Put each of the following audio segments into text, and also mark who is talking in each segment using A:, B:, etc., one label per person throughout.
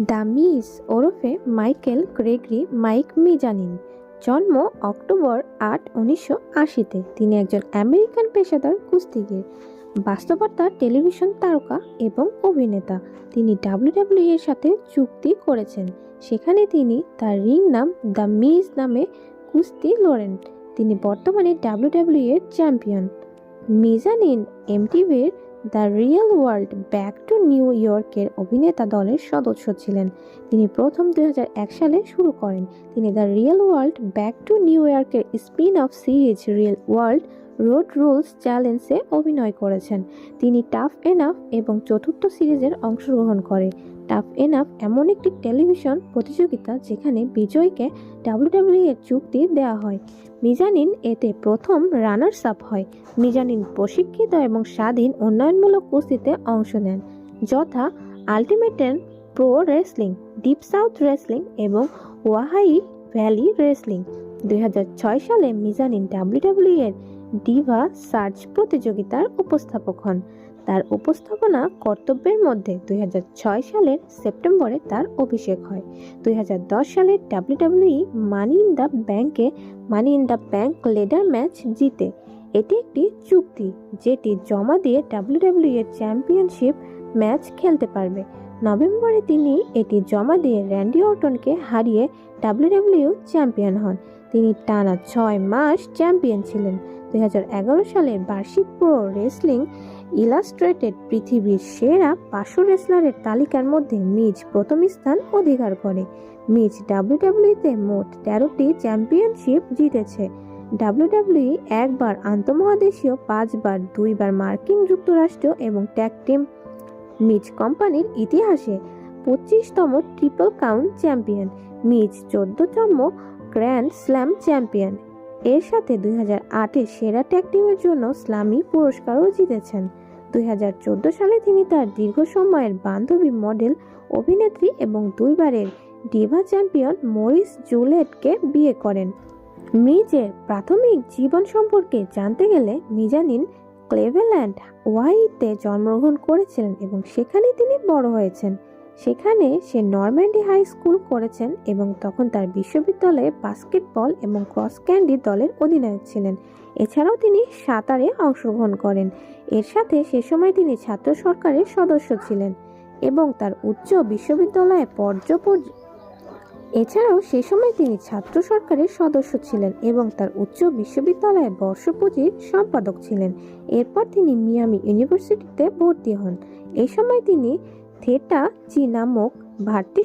A: The Miz ওরফে Michael Gregory Mike Mizanin. জন্ম October আট, উনিশশো আশিতে। তিনি একজন আমেরিকান পেশাদার কুস্তিগির, বাস্তবতা টেলিভিশন তারকা এবং অভিনেতা। তিনি ডাব্লিউডাব্লিউ এর সাথে চুক্তি করেছেন। সেখানে তিনি তার রিং নাম দ্য মিজ নামে কুস্তি লড়েন। তিনি বর্তমানে ডাব্লিউডাব্লিউ এর champion. Mizanin এমটিভির the Real World back to New ইয়র্কের অভিনেতা দলের সদস্য ছিলেন। তিনি প্রথম দুই হাজার এক সালে শুরু করেন। তিনি the Real World back to New ইয়র্কের spin off series Real World Road Rules চ্যালেঞ্জে অভিনয় করেছেন। তিনি টাফ এনাফ এবং চতুর্থ সিরিজের অংশগ্রহণ করে। টাফ এনাফ এমন একটি টেলিভিশন প্রতিযোগিতা যেখানে বিজয়ীকে ডাব্লিউডাব্লিউ এর চুক্তি দেওয়া হয়। মিজানিন এতে প্রথম রানার্স আপ হয়। মিজানিন প্রশিক্ষিত এবং স্বাধীন উন্নয়নমূলক কুস্তিতে অংশ নেন। যথা আলটিমেটেন pro wrestling, Deep South wrestling এবং ওয়াহাই ভ্যালি রেসলিং। দুই হাজার ছয় সালে মিজানিন ডাব্লিউডাব্লিউ এর ডিভা সার্চ প্রতিযোগিতার উপস্থাপক হন। তার উপস্থাপনা কর্তব্যের মধ্যে দুই হাজার ছয় সালের সেপ্টেম্বরে তার অভিষেক হয়। দুই সালে ডাব্লিউডাব্লিউ মানি ইন দ্য ব্যাংকে money in the bank ladder match জিতে। এটি একটি চুক্তি যেটি জমা দিয়ে ডাব্লিউডাব্লিউ এর চ্যাম্পিয়নশিপ ম্যাচ খেলতে পারবে। নভেম্বরে তিনি এটি জমা দিয়ে র্যান্ডি অর্টনকে হারিয়ে ডাব্লিউডাব্লিউ চ্যাম্পিয়ন হন। তিনি টানা ছয় মাস চ্যাম্পিয়ন ছিলেন। দুই হাজার এগারো সালে বার্ষিক প্রো রেসলিং ইলাস্ট্রেটেড পৃথিবীর সেরা পাঁচশো রেসলারের তালিকার মধ্যে মিজ প্রথম স্থান অধিকার করে। মিজ ডাব্লিউডাব্লিউতে মোট তেরোটি চ্যাম্পিয়নশিপ জিতেছে। ডাব্লিউডাব্লিউ একবার আন্তঃমহাদেশীয়, পাঁচবার, দুইবার মার্কিন যুক্তরাষ্ট্র এবং ট্যাগ টিম মিজ কোম্পানির ইতিহাসে পঁচিশতম ট্রিপল কাউন্ট চ্যাম্পিয়ন। মিজ চোদ্দতম গ্র্যান্ড স্ল্যাম চ্যাম্পিয়ন। এর সাথে দুই সেরা ট্যাগ টিমের জন্য স্লামি পুরস্কারও জিতেছেন। দুই হাজার চোদ্দ সালে তিনি তার দীর্ঘ সময়ের বান্ধবী মডেল অভিনেত্রী এবং দুইবারের ডিভা চ্যাম্পিয়ন মরিস জুলেটকে বিয়ে করেন। মিজের প্রাথমিক জীবন সম্পর্কে জানতে গেলে মিজানিন ক্লেভেল্যান্ড ওয়াইতে জন্মগ্রহণ করেছিলেন এবং সেখানেই তিনি বড় হয়েছেন। সেখানে সে নরম্যান্ডি হাই স্কুল করেছেন এবং তখন তার বিশ্ববিদ্যালয়ে বাস্কেটবল এবং ক্রস ক্যান্ডি দলের অধিনায়ক ছিলেন। এছাড়াও তিনি সাঁতারে অংশগ্রহণ করেন। এর সাথে সে সময় তিনি ছাত্র সরকারের সদস্য ছিলেন এবং তার উচ্চ বিশ্ববিদ্যালয়ে পর্যপর এছাড়াও সে সময় তিনি ছাত্র সরকারের সদস্য ছিলেন এবং তার উচ্চ বিশ্ববিদ্যালয়ে বর্ষপুঁজির সম্পাদক ছিলেন। এরপর তিনি মিয়ামি ইউনিভার্সিটিতে ভর্তি হন। এই সময় তিনি থেটা চি নামক ভারতী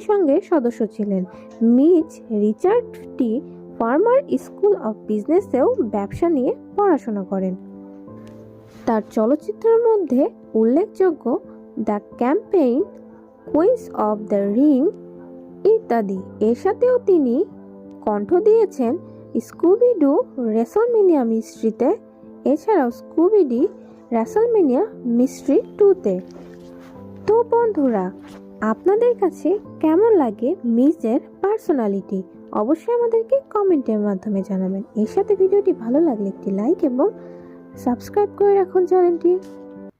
A: সদস্য ছিলেন। Miz Richard T Farmer school of বিজনেসেও ব্যবসা নিয়ে পড়াশোনা করেন। তার চলচ্চিত্রের মধ্যে উল্লেখযোগ্য the Campaign, Queens of the Ring ইত্যাদি। এর সাথেও তিনি কণ্ঠ দিয়েছেন স্কুবিডু রেসলমিনিয়া মিস্ট্রিতে। এছাড়াও স্কুবিডি রেসলমিনিয়া মিস্ট্রি টুতে। বন্ধুরা, আপনাদের কাছে কেমন লাগে মিজের পার্সোনালিটি? অবশ্যই আমাদেরকে কমেন্টের মাধ্যমে জানাবেন। এর সাথে ভিডিওটি ভালো লাগলে একটি লাইক এবং সাবস্ক্রাইব করে রাখুন চ্যানেলটি।